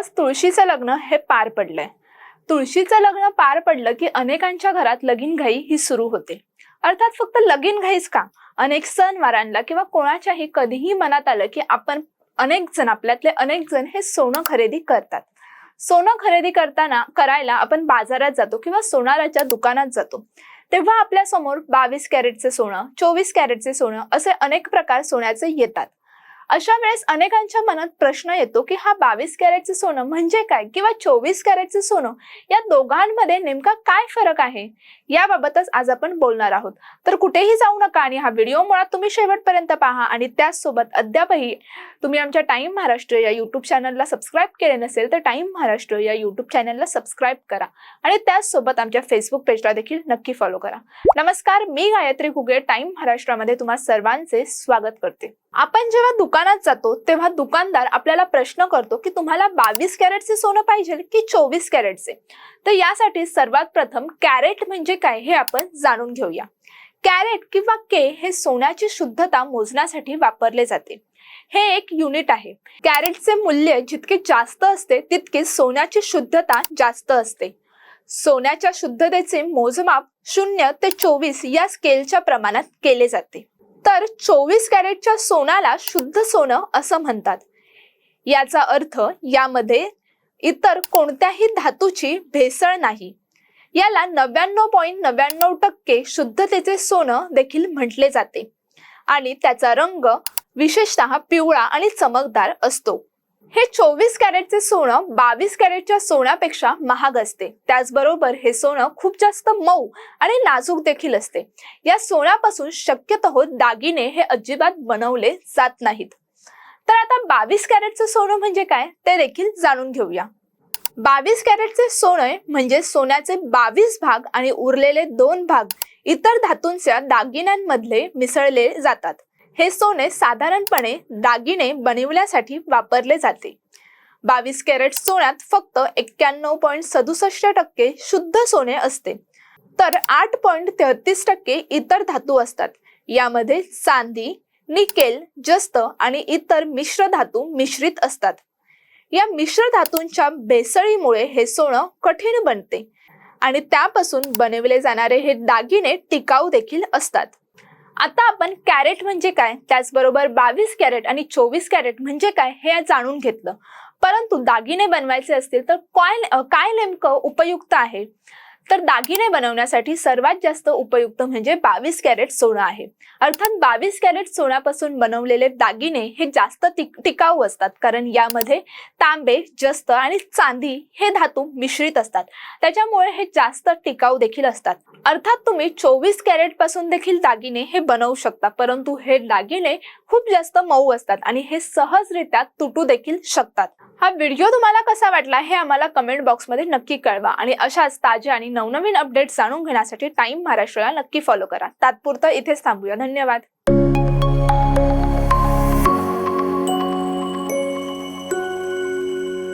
नुकतंच तुळशीचं लग्न हे पार पडलंय. तुळशीचं लग्न पार पडलं की अनेकांच्या घरात लगीन घाई ही सुरू होते. अर्थात फक्त लगीन घाईच का? अनेक सणवारांना किंवा कोणाच्याही कधीही मनात आलं की आपण अनेक जण आपल्यातले अनेक जण हे सोनं खरेदी करतात. सोनं खरेदी करताना करायला आपण बाजारात जातो किंवा सोनाराच्या दुकानात जातो. तेव्हा आपल्यासमोर बावीस कॅरेटचे सोनं चोवीस कॅरेटचे सोनं असे अनेक प्रकार सोन्याचे येतात. अशा वेळेस अनेकांच्या मनात प्रश्न येतो की हा बावीस कॅरेटचं सोनं म्हणजे काय किंवा चोवीस कॅरेटचं सोनं या दोघांमध्ये नेमका काय फरक आहे? याबाबतच आज आपण बोलणार आहोत. तर कुठेही जाऊ नका आणि हा व्हिडिओ मुळात तुम्ही शेवटपर्यंत पहा आणि त्याचसोबत अद्यापही तुम्ही आमच्या टाईम महाराष्ट्र या युट्यूब चॅनलला सबस्क्राईब केले नसेल तर टाइम महाराष्ट्र या युट्यूब चॅनलला सबस्क्राईब करा आणि त्याचसोबत आमच्या फेसबुक पेजला देखील नक्की फॉलो करा. नमस्कार मी गायत्री घुगे टाईम महाराष्ट्रामध्ये तुम्हा सर्वांचे स्वागत करते. आपण जेव्हा दुकानात जातो तेव्हा दुकानदार आपल्याला प्रश्न करतो की तुम्हाला बावीस कॅरेटचे सोनं पाहिजे की चोवीस कॅरेटचे? तर यासाठी सर्वात प्रथम कॅरेट म्हणजे काय हे आपण जाणून घेऊया. कॅरेट किंवा के हे सोन्याची शुद्धता मोजण्यासाठी वापरले जाते. हे एक युनिट आहे. कॅरेटचे मूल्य जितके जास्त असते तितके सोन्याची शुद्धता जास्त असते. सोन्याच्या शुद्धतेचे मोजमाप शून्य ते चोवीस या स्केलच्या प्रमाणात केले जाते. तर चोवीस कॅरेटच्या सोन्याला शुद्ध सोनं असं म्हणतात. याचा अर्थ यामध्ये इतर कोणत्याही धातूची भेसळ नाही. याला नव्याण्णव पॉईंट नव्याण्णव टक्के शुद्धतेचे सोनं देखील म्हटले जाते. आणि त्याचा रंग विशेषतः पिवळा आणि चमकदार असतो. हे चोवीस कॅरेटचे सोनं बावीस कॅरेटच्या सोन्यापेक्षा महाग असते. त्याचबरोबर हे सोनं खूप जास्त मऊ आणि नाजूक देखील असते. या सोन्यापासून शक्यतो दागिने हे अजिबात बनवले जात नाहीत. तर आता बावीस कॅरेटचं सोनं म्हणजे काय? ते देखील जाणून घेऊया. बावीस कॅरेटचे सोने म्हणजे सोन्याचे बावीस भाग आणि उरलेले दोन भाग इतर धातूंच्या दागिन्यांमधले मिसळले जातात. हे सोने साधारणपणे दागिने बनवण्यासाठी वापरले जाते. बावीस कॅरेट सोन्यात फक्त एक्क्याण्णव पॉईंट सदुसष्ट टक्के शुद्ध सोने असते. तर आठ पॉईंट तेहतीस टक्के इतर धातू असतात. यामध्ये चांदी निकेल जस्त आणि इतर मिश्र धातू मिश्रित असतात. या मिश्र धातूंच्या भेसळीमुळे हे सोनं कठीण बनते आणि त्यापासून बनवले जाणारे हे दागिने टिकाऊ देखील असतात. आता आपण कॅरेट म्हणजे काय? त्याचबरोबर बावीस कॅरेट आणि चोवीस कॅरेट म्हणजे काय? हे जाणून घेतलं. परंतु दागिने बनवायचे असतील तर काय काय नेमकं उपयुक्त आहे? तर दागिने बनवण्यासाठी सर्वात जास्त उपयुक्त म्हणजे बावीस कॅरेट सोनं आहे. अर्थात बावीस कॅरेट सोन्यापासून बनवलेले दागिने हे जास्त टिकाऊ असतात. कारण यामध्ये तांबे जस्त आणि चांदी हे धातू मिश्रित असतात. त्याच्यामुळे हे जास्त टिकाऊ देखील असतात. अर्थात तुम्ही चोवीस कॅरेटपासून देखील दागिने हे बनवू शकता. परंतु हे दागिने खूप जास्त मऊ असतात आणि हे सहजरित्या तुटू देखील शकतात. हा व्हिडिओ तुम्हाला कसा वाटला हे आम्हाला कमेंट बॉक्समध्ये नक्की कळवा. आणि अशाच ताज्या आणि नवनवीन अपडेट्स जाणून घेण्यासाठी टाइम महाराष्ट्राला नक्की फॉलो करा. तात्पुरतं इथेच थांबूया. धन्यवाद.